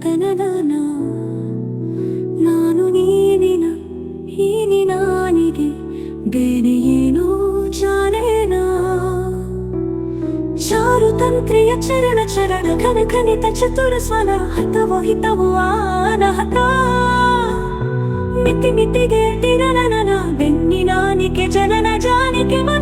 ತನನ ನಾನು ನೀನಿನ ಹೀನಿ ನಾನಿಗೆ ಬೇರೆ ಏನೋ ಜಾನೇನ ಚಾರು ತಂತ್ರಿಯ ಚರಣ ಚರಣ, ಘನ ಖನಿತ ಚತುರ ಸ್ವರ ಹತವೋ, ಹಿತವೋ ಆನಹತ ಮಿತಿ, ಮಿತಿಗೆ ತಿರನನ ಬೆನ್ನಿನಾನಿಕೆ ಜನನ ಜಾನಿಕೆ ಮನನನೆ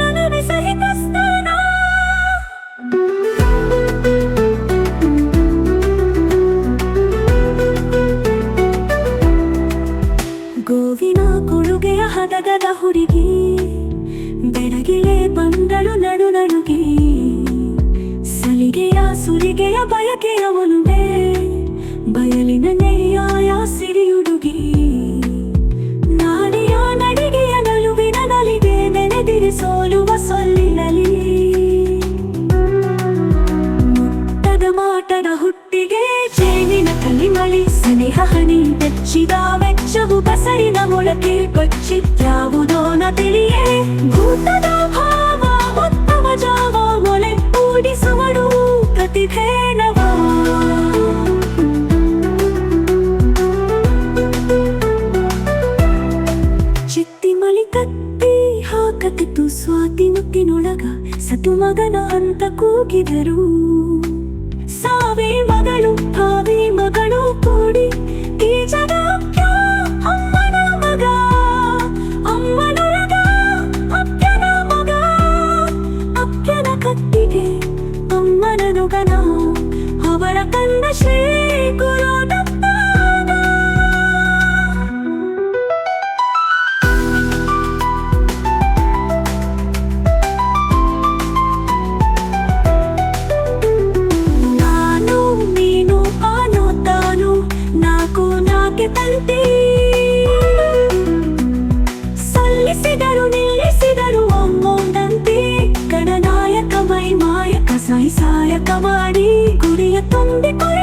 ಹದಗದ ಹುಡುಗಿ ಬೆಳಗಿಳೆ ಬಂದಳು ನಡು ನಡುಗಿ. ಸಲಿಗೆಯ ಸುಲಿಗೆಯ ಬಯಕೆಯ ಒಲುವೆ ಬಯಲಿನ ನೆಯ್ಯಾಯ ಸಿರಿಯುಡುಗಿ. ನಾಡಿಯ ನಡಿಗೆಯ ನಲುವಿನ ನಲಿಗೆ ನೆನೆದಿರಿ ಸೋಲುವ ಜೇನಿನ ಕಲಿಮಳಿ ಸ್ನೇಹ ಹನಿ ಬೆಚ್ಚಿದ ವೆಚ್ಚವು ಬಸರಿನ ಮೊಳಕೆ ಕೊಚ್ಚಿದ್ಯಾವುದೋ ನ ತಿಳಿಯೇ? ಭೂತದ ಭಾವ ಉತ್ತಮ ಜಾವ ಮೊಳೆ ಮೂಡಿಸುವಡು ಪ್ರತಿಭೇನವ ಚಿತ್ತಿ ಮಳಿ ಕತ್ತಿ ಹಾಕತಿತ್ತು ಸ್ವಾತಿ ಮುತ್ತಿನೊಳಗ ಸತು ಮಗನ ಅಂತ ಕೂಗಿದರು. ಭಾವಿ ಮಗಳು ಕೂಡಿ. ಈ ಜಗ ಅಮ್ಮನ ಮಗ, ಅಮ್ಮನೊಳಗ ಅಪ್ಪನ ಮಗ. ಅಪ್ಪನ ಕತ್ತಿಗೆ ಅಮ್ಮನ ನುಗನ ಅವರ ಶ್ರೀ வாடி குறிய தொண்டி கொள்